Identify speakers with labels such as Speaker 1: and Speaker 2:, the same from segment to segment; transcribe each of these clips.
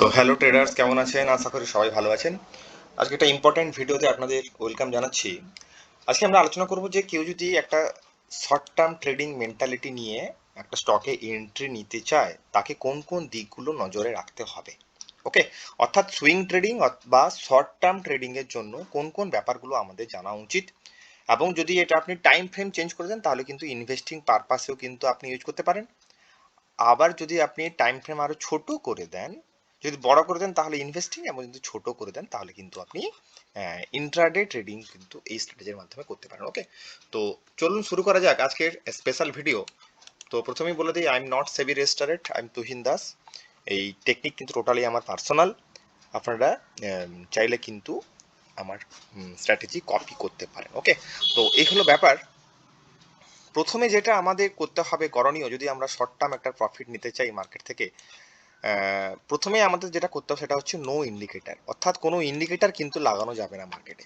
Speaker 1: তো hello traders কেমন আছেন? আশা করি সবাই ভালো আছেন। আজকে একটা ইম্পর্ট্যান্ট ভিডিওতে আপনাদের ওয়েলকাম জানাচ্ছি। আজকে আমরা আলোচনা করব যে কেউ যদি একটা শর্ট টার্ম ট্রেডিং মেন্টালিটি নিয়ে একটা স্টকে এন্ট্রি নিতে চায়, তাকে কোন কোন দিকগুলো নজরে রাখতে হবে? ওকে অর্থাৎ সুইং ট্রেডিং বা শর্ট টার্ম ট্রেডিং এর জন্য কোন কোন ব্যাপারগুলো আমাদের জানা উচিত। এবং যদি এটা আপনি টাইম ফ্রেম চেঞ্জ করে দেন, তাহলে কিন্তু ইনভেস্টিং পারপাসেও কিন্তু আপনি ইউজ করতে পারেন। আবার যদি আপনি টাইম ফ্রেম আরও ছোট করে দেন যদি বড় করে দেন তাহলে ইনভেস্টিং এবং যদি ছোট করে দেন তাহলে কিন্তু আপনি ইন্ট্রাডে ট্রেডিং কিন্তু এই স্ট্র্যাটেজির মাধ্যমে করতে পারেন ওকে তো চলুন শুরু করা যাক আজকের স্পেশাল ভিডিও তো প্রথমেই বলে দিই I am not SEBI registered I am Tuhin Das এই টেকনিক কিন্তু টোটালি আমার পার্সোনাল আপনারা চাইলে কিন্তু আমার স্ট্র্যাটেজি কপি করতে পারেন ওকে তো এই হলো ব্যাপার। প্রথমে যেটা আমাদের করতে হবে করণীয়, যদি আমরা শর্ট টার্ম একটা প্রফিট নিতে চাই মার্কেট থেকে প্রথমে আমাদের যেটা করতে হবে সেটা হচ্ছে নো ইন্ডিকেটার অর্থাৎ কোনো ইন্ডিকেটার কিন্তু লাগানো যাবে না মার্কেটে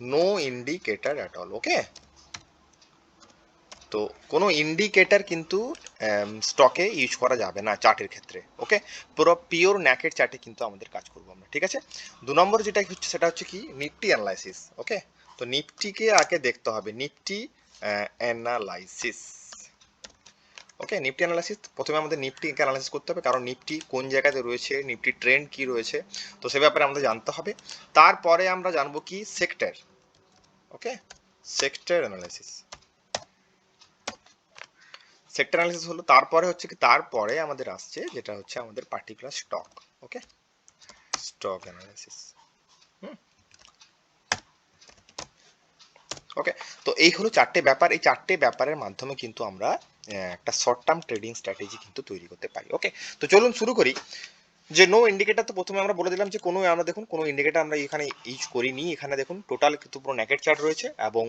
Speaker 1: no indicator at all okay তো কোনো ইন্ডিকেটার কিন্তু স্টকে ইউজ করা যাবে না চার্টের ক্ষেত্রে ওকে পুরো পিওর ন্যাকের চার্টে কিন্তু আমাদের কাজ করব আমরা, ঠিক আছে? দু নম্বর যেটা হচ্ছে সেটা হচ্ছে কি? নিফটি অ্যানালাইসিস ওকে তো নিফটিকে আগে দেখতে হবে Nifty analysis okay Nifty analysis প্রথমে আমাদের নিফটিকে অ্যানালাইসিস করতে হবে, কারণ নিফটি কোন জায়গাতে রয়েছে নিফটি ট্রেন্ড কি রয়েছে, তো সে ব্যাপারে আমাদের জানতে হবে। তারপরে আমরা জানব কি sector okay sector analysis sector analysis হলো, তারপরে হচ্ছে কি, তারপরে আমাদের আসছে, যেটা হচ্ছে আমাদের particular stock okay stock analysis okay তো এই হলো চারটে ব্যাপার। এই চারটে ব্যাপারের মাধ্যমে কিন্তু আমরা একটা শর্ট টার্ম ট্রেডিং স্ট্র্যাটেজি কিন্তু তৈরি করতে পারি ওকে তো চলুন শুরু করি। যে নো ইন্ডিকেটার তো প্রথমে আমরা বলে দিলাম যে কোনো, আমরা দেখুন, কোনো ইন্ডিকেটার আমরা এখানে ইউজ করিনি। এখানে দেখুন টোটাল কিন্তু পুরো ন্যাকেট চার্ট রয়েছে এবং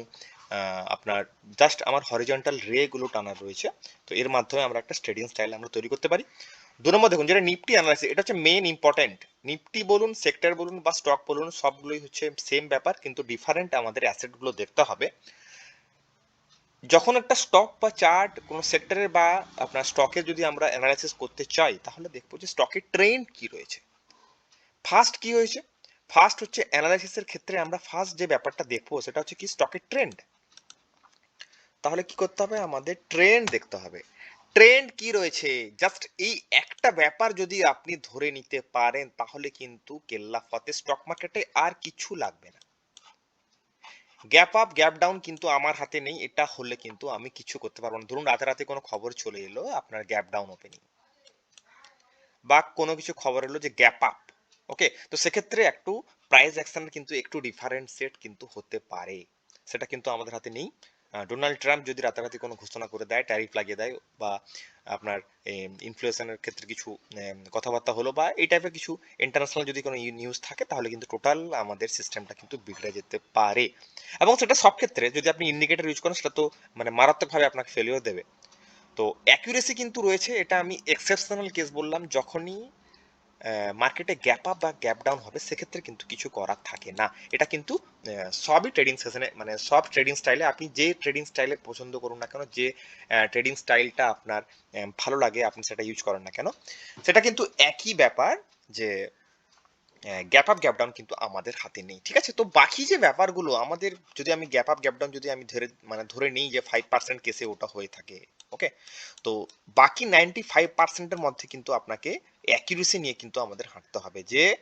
Speaker 1: আপনার জাস্ট আমার হরিজন্টাল রে গুলো টানা রয়েছে। তো এর মাধ্যমে আমরা একটা ট্রেডিং স্টাইল আমরা তৈরি করতে পারি। দু নম্বর দেখুন, যেটা নিফটি অ্যানালাইসিস এটা হচ্ছে মেন ইম্পর্টেন্ট নিফটি বলুন সেক্টর বলুন বা স্টক বলুন, সবগুলোই হচ্ছে সেম ব্যাপার, কিন্তু ডিফারেন্ট আমাদের অ্যাসেটগুলো দেখতে হবে। যখন একটা স্টক বা চার্ট কোনো সেক্টরের বা আপনার স্টকের যদি আমরা অ্যানালাইসিস করতে চাই, তাহলে দেখব যে স্টকের ট্রেন্ড কি রয়েছে। ফার্স্ট কি হয়েছে? ফার্স্ট হচ্ছে অ্যানালাইসিসের ক্ষেত্রে আমরা ফার্স্ট যে ব্যাপারটা দেখব, সেটা হচ্ছে কি স্টকের ট্রেন্ড তাহলে কি করতে হবে? আমাদের ট্রেন্ড দেখতে হবে। ট্রেন্ড কি রয়েছে? জাস্ট এই একটা ব্যাপার যদি আপনি ধরে নিতে পারেন, তাহলে কিন্তু কেল্লা ফতে স্টক মার্কেটে আর কিছু লাগবে না। গ্যাপ আপ গ্যাপ ডাউন কিন্তু আমার হাতে নেই, এটা হলে কিন্তু আমি কিছু করতে পারব না। ধরুন, রাতে কোনো খবর চলে এলো, আপনার গ্যাপ ডাউন ওপেনিং বা কোনো কিছু খবর এলো যে গ্যাপ আপ ওকে তো সেক্ষেত্রে একটু প্রাইস অ্যাকশনের কিন্তু একটু ডিফারেন্ট সেট কিন্তু হতে পারে। সেটা কিন্তু আমাদের হাতে নেই। ডোনাল্ড ট্রাম্প যদি রাতারাতি কোনো ঘোষণা করে দেয় ট্যারিফ লাগিয়ে দেয় বা আপনার ইনফ্লুয়েশনের ক্ষেত্রে কিছু কথাবার্তা হলো বা এই টাইপের কিছু ইন্টারন্যাশনাল যদি কোনো নিউজ থাকে তাহলে কিন্তু টোটাল আমাদের সিস্টেমটা কিন্তু বিগড়ে যেতে পারে। এবং সেটা সব ক্ষেত্রে যদি আপনি ইন্ডিকেটর ইউজ করেন সেটা তো মানে মারাত্মকভাবে আপনাকে ফেলিও দেবে। তো অ্যাকুরেসি কিন্তু রয়েছে, এটা আমি এক্সেপশনাল কেস বললাম যখনই মার্কেটে গ্যাপ আপ বা গ্যাপ ডাউন হবে, সেক্ষেত্রে কিন্তু কিছু করার থাকে না। এটা কিন্তু সবই ট্রেডিং সেশনে মানে সব ট্রেডিং স্টাইলে আপনি যে ট্রেডিং স্টাইলে পছন্দ করুন না কেন, যে ট্রেডিং স্টাইলটা আপনার ভালো লাগে, আপনি সেটা ইউজ করেন না কেন, সেটা কিন্তু একই ব্যাপার যে গ্যাপ আপ গ্যাপ ডাউন কিন্তু আমাদের হাতে নেই, ঠিক আছে? তো বাকি যে ব্যাপারগুলো, আমাদের যদি আমি গ্যাপ আপ গ্যাপ ডাউন যদি আমি ধরে মানে ধরে নিই যে ফাইভ পার্সেন্ট কেসে ওটা হয়ে থাকে ওকে তো বাকি নাইনটি ফাইভ পার্সেন্টের মধ্যে কিন্তু আপনাকে অ্যাকিউরেসি নিয়ে কিন্তু আমাদের হাঁটতে হবে যে,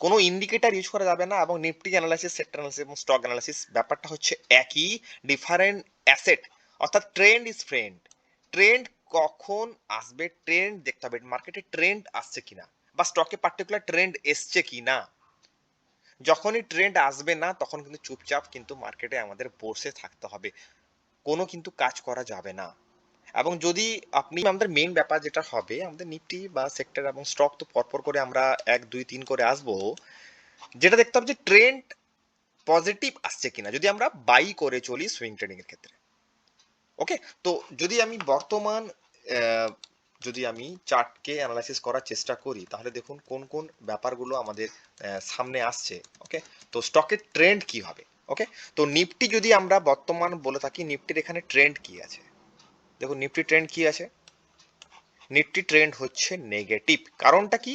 Speaker 1: কোনো ইন্ডিকেটার ইউজ করা যাবে না এবং নিফটি অ্যানালাইসিস সেক্টর অ্যানালাইসিস এবং স্টক অ্যানালাইসিস ব্যাপারটা হচ্ছে একই ডিফারেন্ট অ্যাসেট অর্থাৎ ট্রেন্ড ইজ ফ্রেন্ড ট্রেন্ড কখন আসবে ট্রেন্ড দেখতে হবে মার্কেটে ট্রেন্ড আসছে কিনা বা স্টকে পার্টিকুলার ট্রেন্ড এসছে কি না যখনই ট্রেন্ড আসবে না, তখন কিন্তু চুপচাপ কিন্তু মার্কেটে আমাদের বসে থাকতে হবে। কোনো কিন্তু কাজ করা যাবে না। এবং যদি আপনি, আমাদের মেইন ব্যাপার যেটা হবে, আমাদের নিফটি বা সেক্টর এবং স্টক তো পরপর করে আমরা এক, দুই, তিন করে আসব, যেটা দেখতে হবে যে ট্রেন্ড পজিটিভ আসছে কিনা, যদি আমরা বাই করে চলি সুইং ট্রেডিং এর ক্ষেত্রে। ওকে তো যদি আমি বর্তমান যদি আমি চার্টকে অ্যানালাইসিস করার চেষ্টা করি, তাহলে দেখুন কোন কোন ব্যাপারগুলো আমাদের সামনে আসছে। ওকে তো স্টকের ট্রেন্ড কি হবে? ওকে তো নিফটি যদি আমরা বর্তমান বলে থাকি, নিফটির এখানে ট্রেন্ড কি আছে? দেখুন নিফটি ট্রেন্ড কি আছে? নিফটি ট্রেন্ড হচ্ছে নেগেটিভ কারণটা কি?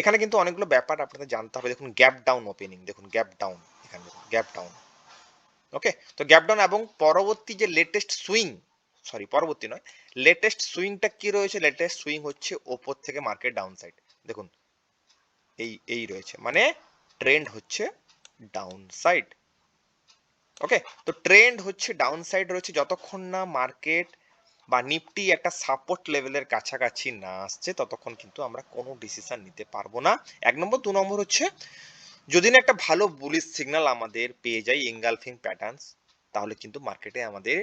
Speaker 1: এখানে কিন্তু অনেকগুলো ব্যাপার আপনাদের জানতে হবে। দেখুন গ্যাপ ডাউন ওপেনিং দেখুন গ্যাপ ডাউন এখানে গ্যাপ ডাউন ওকে তো গ্যাপ ডাউন এবং পরবর্তী যে লেটেস্ট সুইং সরি পরবর্তী নয় লেটেস্ট সুইংটা কি রয়েছে? লেটেস্ট সুইং হচ্ছে ওপর থেকে মার্কেট ডাউন সাইড দেখুন, এই এই রয়েছে। মানে ট্রেন্ড হচ্ছে ডাউন সাইড ওকে তো ট্রেন্ড হচ্ছে ডাউন সাইড রয়েছে যতক্ষণ না মার্কেট বা নিফটি একটা সাপোর্ট লেভেলের কাছাকাছি না আসছে, ততক্ষণ কিন্তু আমরা কোনো ডিসিশন নিতে পারব না। এক নম্বর। দু নম্বর হচ্ছে, যদি না একটা ভালো বুলিশ সিগন্যাল আমাদের পেয়ে যাই এঙ্গালফিং প্যাটার্নস তাহলে কিন্তু মার্কেটে আমাদের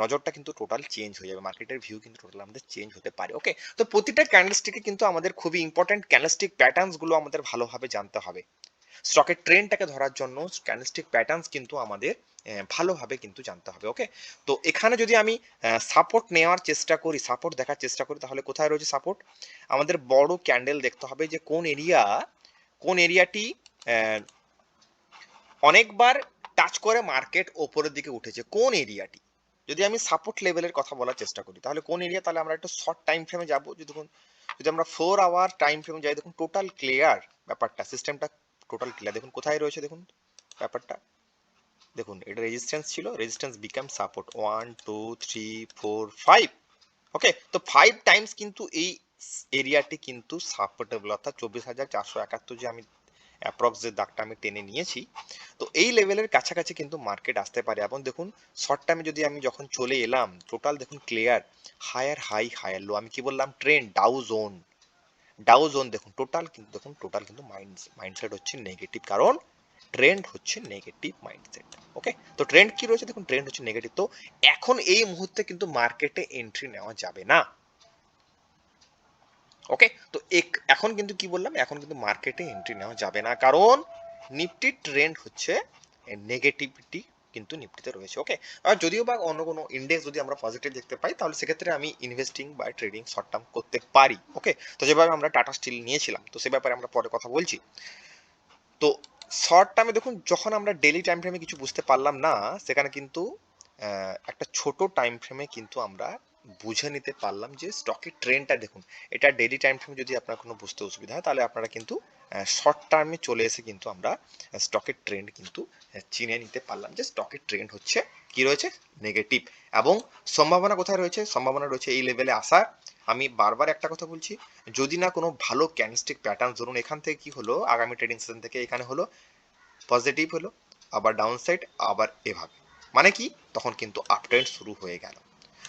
Speaker 1: নজরটা কিন্তু টোটাল চেঞ্জ হয়ে যাবে। মার্কেটের ভিউ কিন্তু টোটাল আমাদের চেঞ্জ হতে পারে। ওকে তো প্রতিটা ক্যান্ডেলস্টিকে কিন্তু আমাদের খুবই ইম্পর্টেন্ট ক্যান্ডেলস্টিক প্যাটার্নসগুলো আমাদের ভালোভাবে জানতে হবে। স্টকের ট্রেনটাকে ধরার জন্য ক্যান্ডেলস্টিক প্যাটার্নস কিন্তু আমাদের ভালোভাবে কিন্তু জানতে হবে ওকে তো এখানে যদি আমি সাপোর্ট নেওয়ার চেষ্টা করি সাপোর্ট দেখার চেষ্টা করি, তাহলে কোথায় রয়েছে সাপোর্ট আমাদের বড় ক্যান্ডেল দেখতে হবে যে কোন এরিয়া কোন এরিয়াটি অনেকবার টাচ করে মার্কেট ওপরের দিকে উঠেছে, কোন এরিয়াটি যদি আমি সাপোর্ট লেভেলের কথা বলার চেষ্টা করি, তাহলে কোন এরিয়া তাহলে আমরা একটু শর্ট টাইম ফ্রেমে যাব, যদি দেখুন, যদি আমরা ফোর আওয়ার টাইম ফ্রেমে যাই, দেখুন টোটাল ক্লিয়ার ব্যাপারটা সিস্টেমটা টোটাল ক্লিয়ার দেখুন কোথায় রয়েছে, দেখুন ব্যাপারটা। দেখুন, এটা রেজিস্ট্যান্স ছিল resistance become support one two three four five okay তো ফাইভ টাইমস কিন্তু এই এরিয়াটি কিন্তু সাপোর্টেবল অর্থাৎ চব্বিশ হাজার চারশো একাত্তর যে আমি অ্যাপ্রক্স যে দাগটা আমি টেনে নিয়েছি, তো এই লেভেলের কাছাকাছি কিন্তু মার্কেট আসতে পারে। এবং দেখুন শর্ট টাইমে যদি আমি যখন চলে এলাম টোটাল দেখুন clear higher high higher low আমি কি বললাম? Trend down zone down zone দেখুন টোটাল কিন্তু, দেখুন টোটাল কিন্তু মাইন্ড মাইন্ডসেট হচ্ছে নেগেটিভ কারণ ট্রেন্ড হচ্ছে নেগেটিভ মাইন্ডসেট ওকে তো ট্রেন্ড কি রয়েছে? দেখুন ট্রেন্ড হচ্ছে নেগেটিভ তো এখন এই মুহূর্তে কিন্তু মার্কেটে এন্ট্রি নেওয়া যাবে না ওকে তো এখন কিন্তু কি বললাম? এখন কিন্তু মার্কেটে এন্ট্রি নেওয়া যাবে না, কারণ নিফটি ট্রেন্ড হচ্ছে নেগেটিভিটি কিন্তু নিফটিতে রয়েছে ওকে আর যদিও বা অন্য কোনো ইন্ডেক্স যদি আমরা পজিটিভ দেখতে পাই, তাহলে সেক্ষেত্রে আমি ইনভেস্টিং বা ট্রেডিং শর্ট টার্ম করতে পারি ওকে তো যেভাবে আমরা টাটা স্টিল নিয়েছিলাম, তো সে ব্যাপারে আমরা পরে কথা বলছি। তো শর্ট টার্মে দেখুন, যখন আমরা ডেলি টাইম ফ্রেমে কিছু বুঝতে পারলাম না, সেখানে কিন্তু একটা ছোট টাইম ফ্রেমে কিন্তু আমরা বুঝে নিতে পারলাম যে স্টকের ট্রেন্ডটা দেখুন। এটা ডেলি টাইম ফ্রেমে যদি আপনার কোনো বুঝতে অসুবিধা হয়, তাহলে আপনারা কিন্তু শর্ট টার্মে চলে এসে কিন্তু আমরা স্টকের ট্রেন্ড কিন্তু চিনে নিতে পারলাম যে স্টকের ট্রেন্ড হচ্ছে কি রয়েছে? নেগেটিভ এবং সম্ভাবনা কোথায় রয়েছে? সম্ভাবনা রয়েছে এই লেভেলে আসার আমি বারবার একটা কথা বলছি, যদি না কোনো ভালো ক্যান্ডেলস্টিক প্যাটার্ন ধরুন এখান থেকে কি হলো, আগামী ট্রেডিং সেশন থেকে এখানে হলো পজিটিভ হলো, আবার ডাউন সাইড আবার এভাবে। মানে কি? তখন কিন্তু আপ ট্রেন্ড শুরু হয়ে গেল।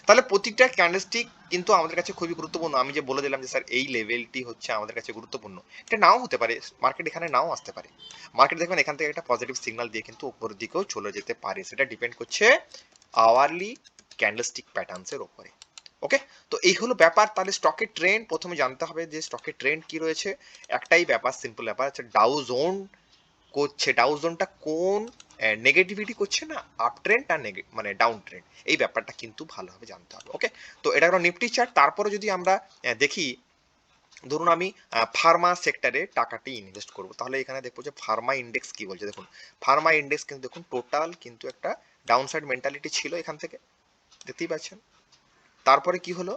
Speaker 1: তাহলে প্রতিটা ক্যান্ডেলস্টিক কিন্তু আমাদের কাছে খুবই গুরুত্বপূর্ণ। আমি যে বলে দিলাম যে, স্যার, এই লেভেলটি হচ্ছে আমাদের কাছে গুরুত্বপূর্ণ। এটা নাও হতে পারে। মার্কেট এখানে নাও আসতে পারে। মার্কেট দেখবেন এখান থেকে একটা পজিটিভ সিগন্যাল দিয়ে কিন্তু উপরের দিকেও চলে যেতে পারে। সেটা ডিপেন্ড করছে আওয়ারলি ক্যান্ডেলস্টিক প্যাটার্নসের ওপরে ওকে তো এই হলো ব্যাপার। তাহলে স্টকের ট্রেন্ড প্রথমে জানতে হবে যে স্টকের ট্রেন্ড কি রয়েছে। একটাই ব্যাপার সিম্পল ব্যাপার হচ্ছে ডাউ জোন করছে। ডাউ জোনটা কোন নেগেটিভিটি করছে না আপ ট্রেন্ড আর মানে ডাউন ট্রেন্ড এই ব্যাপারটা কিন্তু ভালোভাবে জানতে হবে ওকে তো এটা হলো নিফটি চার্ট তারপরে যদি আমরা দেখি, ধরুন আমি ফার্মা সেক্টরে টাকাটি ইনভেস্ট করব। তাহলে এখানে দেখব যে ফার্মা ইন্ডেক্স কি বলছে। দেখুন ফার্মা ইন্ডেক্স কিন্তু দেখুন টোটাল কিন্তু একটা ডাউন সাইড মেন্টালিটি ছিল এখান থেকে। দেখতেই পাচ্ছেন? তারপরে কি হলো?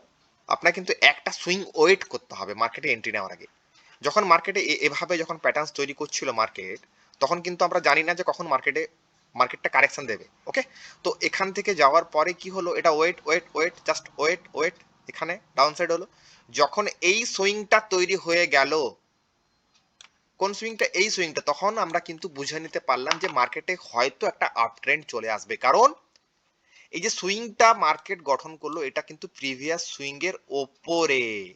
Speaker 1: আপনার কিন্তু একটা সুইং ওয়েট করতে হবে মার্কেটে এন্ট্রি নেওয়ার আগে। যখন মার্কেটে এভাবে যখন প্যাটার্ন তৈরি করছিল মার্কেট তখন কিন্তু আমরা জানি না যে কখন মার্কেটে মার্কেটটা কারেকশন দেবে ওকে তো এখান থেকে যাওয়ার পরে কি হলো? এটা wait wait wait just wait wait এখানে ডাউন সাইড হলো। যখন এই সুইংটা তৈরি হয়ে গেল, কোন সুইংটা এই সুইংটা তখন আমরা কিন্তু বুঝে নিতে পারলাম যে মার্কেটে হয়তো একটা আপ ট্রেন্ড চলে আসবে। কারণ এই যে সুইংটা মার্কেট গঠন করল, এটা কিন্তু প্রিভিয়াস সুইং এর ওপরে।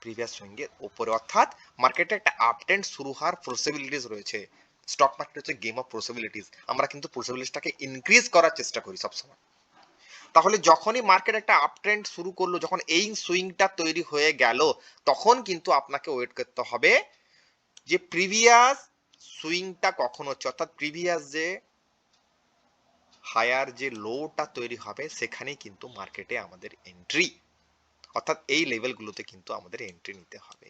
Speaker 1: প্রিভিয়াস সুইং এর ওপরে। অর্থাৎ মার্কেটে একটা আপ ট্রেন্ড শুরু হওয়ার পসিবিলিটিস রয়েছে। স্টক মার্কেট হচ্ছে গেম অফ পসিবিলিটিস আমরা কিন্তু পসিবিলিটিসটাকে ইনক্রিজ করার চেষ্টা করি সবসময়। তাহলে যখনই মার্কেট একটা আপ ট্রেন্ড শুরু করল, যখন এই সুইংটা তৈরি হয়ে গেল, তখন কিন্তু আপনাকে ওয়েট করতে হবে যে প্রিভিয়াস সুইংটা কখন হচ্ছে। অর্থাৎ প্রিভিয়াস যে হায়ার যে লোটা তৈরি হবে, সেখানেই কিন্তু মার্কেটে আমাদের এন্ট্রি অর্থাৎ এই লেভেলগুলোতে কিন্তু আমাদের এন্ট্রি নিতে হবে।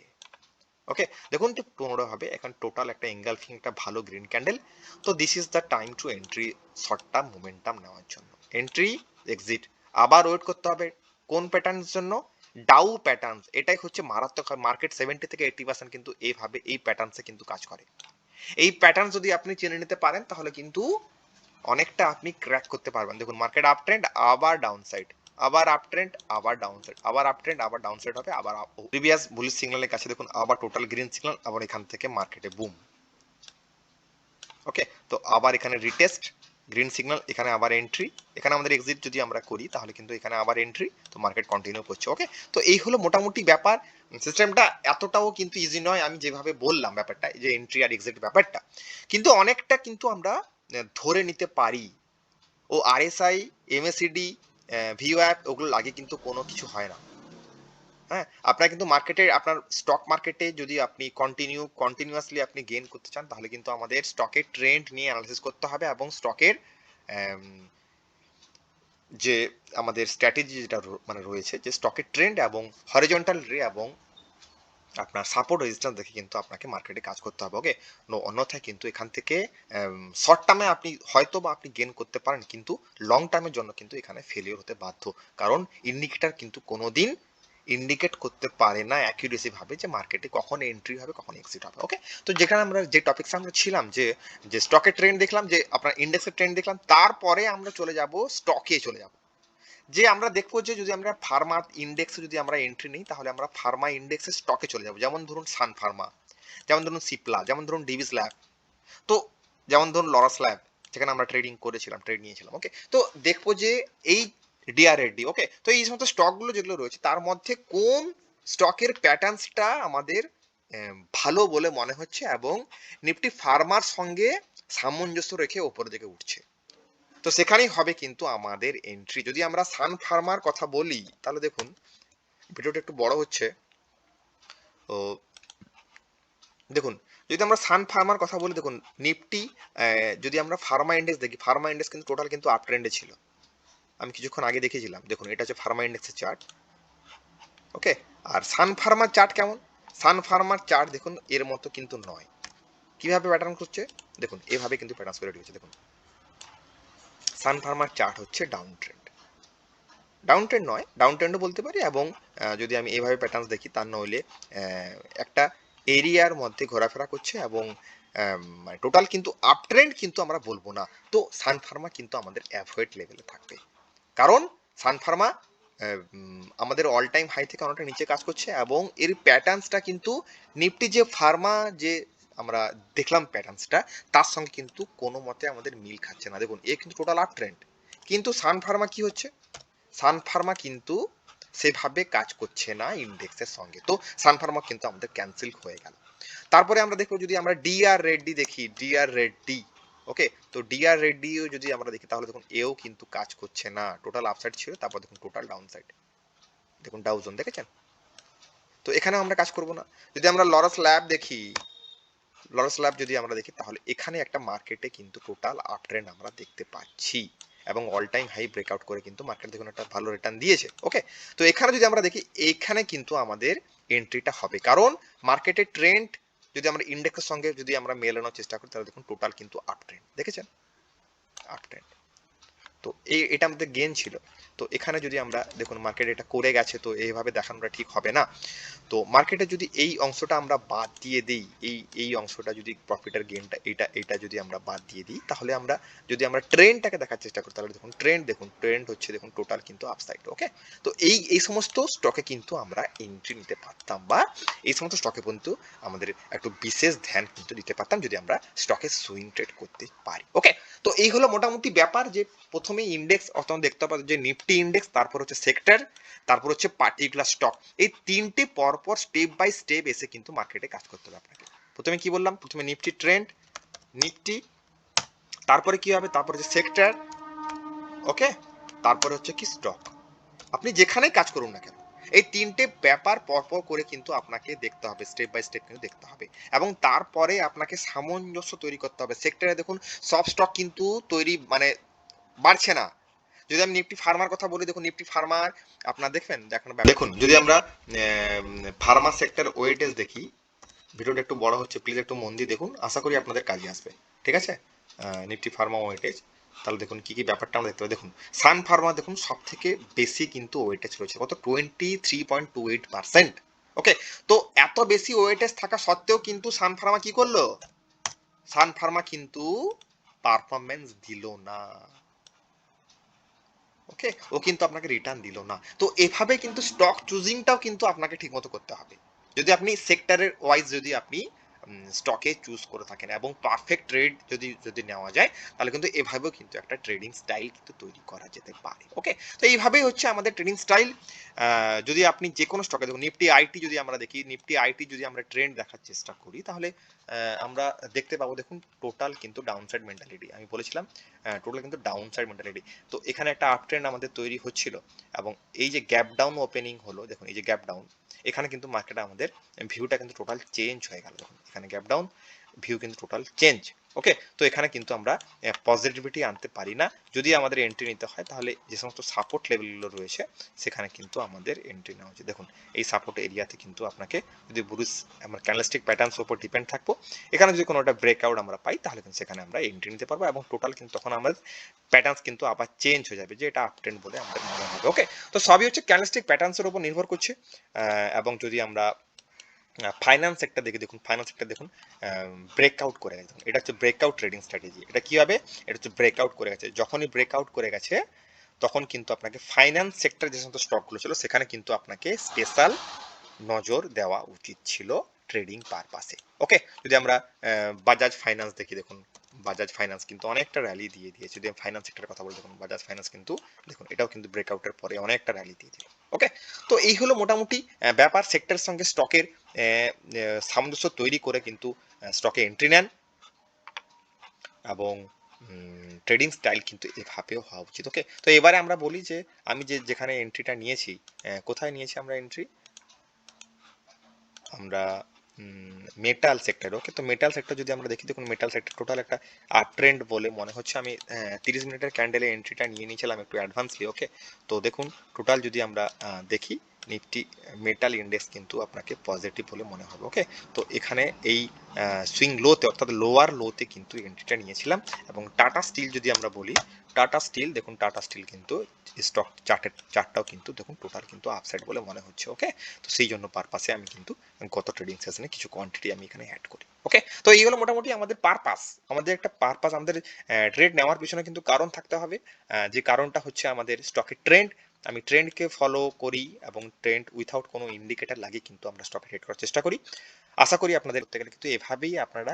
Speaker 1: ওকে দেখুন তো পনেরো হবে এখন টোটাল একটা এঙ্গালফিং একটা ভালো গ্রিন ক্যান্ডেল তো this is the time to entry short term momentum নেওয়ার জন্য। এন্ট্রি এক্সিট আবার ওয়েট করতে হবে কোন প্যাটার্নের জন্য? ডাউ প্যাটার্ন এটাই হচ্ছে মারাত্মক মার্কেট সেভেন্টি থেকে এইটি পার্সেন্ট কিন্তু এইভাবে এই প্যাটার্নসে কিন্তু কাজ করে। এই প্যাটার্ন যদি আপনি চিনে নিতে পারেন, তাহলে কিন্তু অনেকটা আপনি ক্র্যাক করতে পারবেন। দেখুন মার্কেট আপ ট্রেন্ড আবার ডাউন সাইড আবার আপ ট্রেন্ড আবার ডাউন সাইড আবার আপ ট্রেন্ড আবার ডাউন সাইড হবে আবার প্রিভিয়াস বুলিশ সিগন্যালের কাছে দেখুন, আবার টোটাল গ্রিন সিগন্যাল আবার এখান থেকে মার্কেটে বুম ওকে তো আবার এখানে রিটেস্ট গ্রিন সিগন্যাল এখানে আবার এন্ট্রি এখানে আমাদের এক্সিট যদি আমরা করি, তাহলে কিন্তু এখানে আবার এন্ট্রি তো মার্কেট কন্টিনিউ করছে। ওকে তো এই হলো মোটামুটি ব্যাপার। সিস্টেমটা এতটাও কিন্তু ইজি নয়, আমি যেভাবে বললাম ব্যাপারটা যে এন্ট্রি আর এক্সিট ব্যাপারটা। কিন্তু অনেকটা কিন্তু আমরা ধরে নিতে পারি। ও আরএসআই এমএসিডি ভিও অ্যাপ ওগুলো লাগে কিন্তু কোনো কিছু হয় না। হ্যাঁ আপনার কিন্তু মার্কেটে আপনার স্টক মার্কেটে যদি আপনি কন্টিনিউ কন্টিনিউয়াসলি আপনি গেইন করতে চান, তাহলে কিন্তু আমাদের স্টকের ট্রেন্ড নিয়ে অ্যানালিসিস করতে হবে এবং স্টকের যে আমাদের স্ট্র্যাটেজি যেটা মানে রয়েছে, যে স্টকের ট্রেন্ড এবং হরিজন্টাল রে এবং আপনার সাপোর্ট রেজিস্ট্যান্স দেখে কিন্তু আপনাকে মার্কেটে কাজ করতে হবে ওকে নো অন্যথায় কিন্তু এখান থেকে শর্ট টার্মে আপনি হয়তো বা আপনি গেন করতে পারেন, কিন্তু লং টার্মের জন্য কিন্তু এখানে ফেলিওর হতে বাধ্য। কারণ ইন্ডিকেটার কিন্তু কোনো দিন ইন্ডিকেট করতে পারে না অ্যাকিউরেসি ভাবে যে মার্কেটে কখন এন্ট্রি হবে, কখন এক্সিট হবে ওকে তো যেখানে আমরা যে টপিকস আমরা ছিলাম, যে যে স্টকের ট্রেন্ড দেখলাম, যে আপনার ইন্ডেক্সের ট্রেন্ড দেখলাম, তারপরে আমরা চলে যাব স্টকে চলে যাব। যে আমরা দেখব যে যদি আমরা ফার্মা ইন্ডেক্সে যদি আমরা এন্ট্রি নিই, তাহলে আমরা ফার্মা ইন্ডেক্সের স্টকে চলে যাব। যেমন ধরুন সান ফার্মা যেমন ধরুন সিপলা যেমন ধরুন ডিভিস ল্যাব তো যেমন ধরুন লরাস ল্যাব যেখানে আমরা ট্রেডিং করেছিলাম ট্রেড নিয়েছিলাম ওকে তো দেখব যে এই ডিআরএডি ওকে তো এই সমস্ত স্টকগুলো যেগুলো রয়েছে, তার মধ্যে কোন স্টকের প্যাটার্নসটা আমাদের ভালো বলে মনে হচ্ছে এবং নিফটি ফার্মার সঙ্গে সামঞ্জস্য রেখে ওপর দিকে উঠছে? তো সেখানেই হবে কিন্তু আমাদের এন্ট্রি যদি আমরা সান ফার্মার কথা বলি, তাহলে দেখুন ভিডিওটা একটু বড় হচ্ছে। তো দেখুন, যদি আমরা সান ফার্মার কথা বলি, দেখুন নিফটি যদি আমরা ফার্মা ইন্ডেক্স দেখি ফার্মা ইন্ডেক্স কিন্তু টোটাল কিন্তু আপ ট্রেন্ডে ছিল। আমি কিছুক্ষণ আগে দেখেছিলাম। দেখুন, এটা হচ্ছে ফার্মা ইন্ডেক্সের চার্ট ওকে আর সান ফার্মার চার্ট কেমন? সান ফার্মার চার্ট দেখুন, এর মতো কিন্তু নয়। কীভাবে প্যাটার্ন করছে দেখুন, এভাবে কিন্তু প্যাটার্ন করে দেখুন। সান ফার্মার চার্ট হচ্ছে ডাউন ট্রেন্ড ডাউন ট্রেন্ড নয় ডাউন ট্রেন্ডও বলতে পারি এবং যদি আমি এভাবে প্যাটার্ন দেখি, তার নইলে একটা এরিয়ার মধ্যে ঘোরাফেরা করছে এবং মানে টোটাল কিন্তু আপ ট্রেন্ড কিন্তু আমরা বলব না। তো সান ফার্মা কিন্তু আমাদের অ্যাভয়েড লেভেলে থাকবে। কারণ সান ফার্মা আমাদের অল টাইম হাই থেকে অনেকটা নিচে কাজ করছে এবং এর প্যাটার্নসটা কিন্তু নিফটি যে ফার্মা যে আমরা দেখলাম প্যাটার্নসটা তার সঙ্গে কিন্তু কোনো মতে আমাদের মিল খাচ্ছে না। দেখুন, এ কিন্তু টোটাল আপ ট্রেন্ড কিন্তু সান ফার্মা কি হচ্ছে? সান ফার্মা কিন্তু সেভাবে কাজ করছে না ইন্ডেক্সের সঙ্গে। তো সান ফার্মা কিন্তু আমাদের ক্যান্সেল হয়ে গেল। তারপরে আমরা দেখব, যদি আমরা ডিআর রেডি দেখি ডিআর রেডি ওকে তো ডিআর রেডিও যদি আমরা দেখি, তাহলে দেখুন, এও কিন্তু কাজ করছে না। টোটাল আপসাইড ছিল, তারপর দেখুন টোটাল ডাউন সাইড দেখুন ডাউজন দেখেছেন? তো এখানে আমরা কাজ করব না। যদি আমরা লরাস ল্যাব দেখি লরাস ল্যাব যদি আমরা দেখি, তাহলে এখানে একটা মার্কেটে কিন্তু টোটাল আপ ট্রেন্ড আমরা দেখতে পাচ্ছি। এবং অল টাইম হাই ব্রেকআউট করে কিন্তু মার্কেট দেখুন একটা ভালো রিটার্ন দিয়েছে। ওকে তো এখানে যদি আমরা দেখি, এখানে কিন্তু আমাদের এন্ট্রিটা হবে। কারণ মার্কেটের ট্রেন্ড যদি আমরা ইন্ডেক্সের সঙ্গে যদি আমরা মেলানোর চেষ্টা করি, তাহলে দেখুন টোটাল কিন্তু আপ ট্রেন্ড দেখেছেন? আপ ট্রেন্ড তো এই এটা আমাদের গেন ছিল। তো এখানে যদি আমরা দেখুন মার্কেট এটা করে গেছে, তো এইভাবে দেখানোটা ঠিক হবে না। তো মার্কেটে যদি এই অংশটা আমরা বাদ দিয়ে দিই, এই এই অংশটা যদি প্রফিটের গেমটা এটা এটা যদি আমরা বাদ দিয়ে দিই, তাহলে আমরা যদি আমরা ট্রেন্ডটাকে দেখার চেষ্টা করি, তাহলে দেখুন ট্রেন্ড দেখুন ট্রেন্ড হচ্ছে, দেখুন টোটাল কিন্তু আপসাইড ওকে তো এই এই সমস্ত স্টকে কিন্তু আমরা এন্ট্রি নিতে পারতাম বা এই সমস্ত স্টকে কিন্তু আমাদের একটু বিশেষ ধ্যান কিন্তু দিতে পারতাম যদি আমরা স্টকে সুইং ট্রেড করতে পারি ওকে তো এই হলো মোটামুটি ব্যাপার যে প্রথমে ইন্ডেক্স অর্থাৎ দেখতে পাচ্ছি যে নিফটি ইন্ডেক্স তারপর হচ্ছে সেক্টর তারপর হচ্ছে পার্টিকুলার স্টক এই তিনটে পরপর স্টেপ বাই স্টেপ এসে কিন্তু মার্কেটে কাজ করতে হবে আপনাকে। প্রথমে কি বললাম? প্রথমে নিফটি ট্রেন্ড নিফটি তারপরে কি হবে? তারপরে হচ্ছে সেক্টর ওকে তারপরে হচ্ছে কি স্টক আপনি যেখানেই কাজ করুন না কেন, এই তিনটে ব্যাপার পরপর করে কিন্তু আপনাকে দেখতে হবে স্টেপ বাই স্টেপ কিন্তু দেখতে হবে। এবং তারপরে আপনাকে সামঞ্জস্য তৈরি করতে হবে। সেক্টরে দেখুন, সব স্টক কিন্তু তৈরি মানে বাড়ছে না। যদি আমি নিফটি ফার্মার কথা বলি, দেখুন নিফটি ফার্মার আপনার দেখবেন, দেখানো দেখুন, যদি আমরা ফার্মা সেক্টর ওয়েটেজ দেখি, ভিডিওটা একটু বড় হচ্ছে প্লিজ একটু মন দিয়ে দেখুন, আশা করি আপনাদের কাজে আসবে। ঠিক আছে? নিফটি ফার্মা ওয়েটেজ তাহলে দেখুন, কি কি ব্যাপারটা আমরা দেখতে দেখুন সান ফার্মা দেখুন সব থেকে বেশি কিন্তু ওয়েটেজ রয়েছে। কত? Twenty three point two eight percent okay তো এত বেশি ওয়েটেজ থাকা সত্ত্বেও কিন্তু সান ফার্মা কি করল? সান ফার্মা কিন্তু পারফরমেন্স দিল না। ওকে ও কিন্তু আপনাকে রিটার্ন দিল না। তো এভাবে কিন্তু স্টক চুজিংটাও কিন্তু আপনাকে ঠিকমতো করতে হবে। যদি আপনি সেক্টরের ওয়াইজ যদি আপনি স্টকে চুজ করে থাকেন এবং পারফেক্ট ট্রেড যদি যদি নেওয়া যায়, তাহলে কিন্তু এভাবেও কিন্তু একটা ট্রেডিং স্টাইল কিন্তু তৈরি করা যেতে পারে ওকে তো এইভাবেই হচ্ছে আমাদের ট্রেডিং স্টাইল যদি আপনি যে কোনো স্টকে দেখুন নিফটি আইটি যদি আমরা দেখি নিফটি আইটি যদি আমরা ট্রেন্ড দেখার চেষ্টা করি, তাহলে আমরা দেখতে পাবো, দেখুন টোটাল কিন্তু ডাউন সাইড মেন্টালিটি আমি বলেছিলাম টোটাল কিন্তু ডাউন সাইড মেন্টালিটি তো এখানে একটা আপ ট্রেন্ড আমাদের তৈরি হচ্ছিল এবং এই যে গ্যাপ ডাউন ওপেনিং হলো, দেখুন, এই যে গ্যাপ ডাউন এখানে কিন্তু মার্কেটে আমাদের ভিউটা কিন্তু টোটাল চেঞ্জ হয়ে গেল এখানে গ্যাপ ডাউন ভিউ কিন্তু টোটাল চেঞ্জ ওকে তো এখানে কিন্তু আমরা পজিটিভিটি আনতে পারি না। যদি আমাদের এন্ট্রি নিতে হয়, তাহলে যে সমস্ত সাপোর্ট লেভেলগুলো রয়েছে, সেখানে কিন্তু আমাদের এন্ট্রি নেওয়া উচিত। দেখুন, এই সাপোর্ট এরিয়াতে কিন্তু আপনাকে যদি বুরুস আমার ক্যান্ডেলস্টিক প্যাটার্নস উপর ডিপেন্ড থাকব, এখানে যদি কোনো একটা ব্রেকআউট আমরা পাই, তাহলে কিন্তু সেখানে আমরা এন্ট্রি নিতে পারব এবং টোটাল কিন্তু তখন আমাদের প্যাটার্নস কিন্তু আবার চেঞ্জ হয়ে যাবে, যে এটা আপ ট্রেন্ড বলে আমাদের মনে হবে ওকে তো সবই হচ্ছে ক্যান্ডেলস্টিক প্যাটার্নসের উপর নির্ভর করছে এবং যদি আমরা ফাইন্যান্স একটা দেখে দেখুন ফাইন্যান্স একটা দেখুন ব্রেকআউট করে গেছে। এটা হচ্ছে ব্রেকআউট ট্রেডিং স্ট্র্যাটেজি এটা কি হবে? এটা হচ্ছে ব্রেকআউট করে গেছে। যখনই ব্রেকআউট করে গেছে, তখন কিন্তু আপনাকে ফাইন্যান্স সেক্টর যে সমস্ত স্টকগুলো ছিল, সেখানে কিন্তু আপনাকে স্পেশাল নজর দেওয়া উচিত ছিল ট্রেডিং পারপাসে ওকে যদি আমরা বাজাজ ফাইন্যান্স দেখি, দেখুন বাজাজ ফাইন্যান্স কিন্তু অনেকটা র্যালি দিয়ে দিয়েছে। যদি ফাইন্যান্স সেক্টরের কথা বলি, দেখুন বাজাজ ফাইন্যান্স কিন্তু, দেখুন, এটাও কিন্তু ব্রেকআউটের পরে অনেকটা র্যালি দিয়ে দিল। ওকে তো এই হলো মোটামুটি ব্যাপার। সেক্টরের সঙ্গে স্টকের সামঞ্জস্য তৈরি করে কিন্তু স্টকে এন্ট্রি নেন এবং ট্রেডিং স্টাইল কিন্তু এভাবেও হওয়া উচিত। ওকে তো এবারে আমরা বলি যে, আমি যে, যেখানে এন্ট্রিটা নিয়েছি কোথায় নিয়েছি আমরা এন্ট্রি আমরা মেটাল সেক্টর ওকে তো মেটাল সেক্টর যদি আমরা দেখি, দেখুন মেটাল সেক্টর টোটাল একটা আপ ট্রেন্ড বলে মনে হচ্ছে। আমি তিরিশ মিনিটের ক্যান্ডেলে এন্ট্রিটা নিয়ে নিয়েছিলাম একটু অ্যাডভান্সলি ওকে তো দেখুন টোটাল যদি আমরা দেখি নিফটি মেটাল ইন্ডেক্স কিন্তু আপনাকে পজিটিভ বলে মনে হবে ওকে তো এখানে এই সুইং লোতে অর্থাৎ লোয়ার লোতে কিন্তু এন্ট্রিটা নিয়েছিলাম এবং টাটা স্টিল যদি আমরা বলি টাটা স্টিল দেখুন টাটা স্টিল কিন্তু স্টক চার্টের চার্টটাও কিন্তু দেখুন টোটাল কিন্তু আপসাইড বলে মনে হচ্ছে ওকে তো সেই জন্য পারপাসে আমি কিন্তু গত ট্রেডিং সেশনে কিছু কোয়ান্টিটি আমি এখানে অ্যাড করি ওকে তো এই হলো মোটামুটি আমাদের পারপাস আমাদের একটা পারপাস আমাদের ট্রেড নেওয়ার পিছনে কিন্তু কারণ থাকতে হবে যে কারণটা হচ্ছে আমাদের স্টকের ট্রেন্ড আমি ট্রেন্ডকে ফলো করি এবং ট্রেন্ড উইথাউট কোনো ইন্ডিকেটার লাগে কিন্তু আমরা স্টকে হেড করার চেষ্টা করি। আশা করি আপনাদের করতে গেলে কিন্তু এভাবেই আপনারা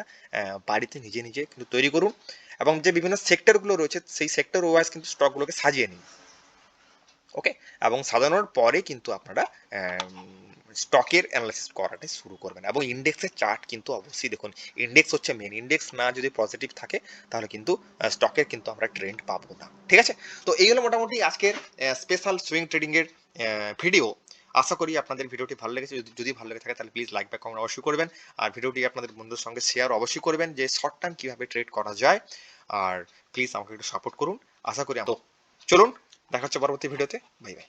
Speaker 1: বাড়িতে নিজে নিজে কিন্তু তৈরি করুন এবং যে বিভিন্ন সেক্টরগুলো রয়েছে সেই সেক্টর ওয়াইজ কিন্তু স্টকগুলোকে সাজিয়ে নিন। ওকে এবং সাজানোর পরে কিন্তু আপনারা স্টকের অ্যানালাইসিস করাটা শুরু করবেন। এবং ইন্ডেক্সের চার্ট কিন্তু অবশ্যই দেখুন ইন্ডেক্স হচ্ছে মেন ইন্ডেক্স না যদি পজিটিভ থাকে, তাহলে কিন্তু স্টকের কিন্তু আমরা ট্রেন্ড পাবো না। ঠিক আছে? তো এই হলো মোটামুটি আজকের স্পেশাল সুইং ট্রেডিং এর ভিডিও আশা করি আপনাদের ভিডিওটি ভালো লেগেছে। যদি যদি ভালো লেগে থাকে, তাহলে প্লিজ লাইক বা কমেন্ট অবশ্যই করবেন। আর ভিডিওটি আপনাদের বন্ধুদের সঙ্গে শেয়ার অবশ্যই করবেন যে শর্ট টার্ম কীভাবে ট্রেড করা যায়। আর প্লিজ আমাকে একটু সাপোর্ট করুন। আশা করি তো চলুন, দেখা হচ্ছে পরবর্তী ভিডিওতে বাই বাই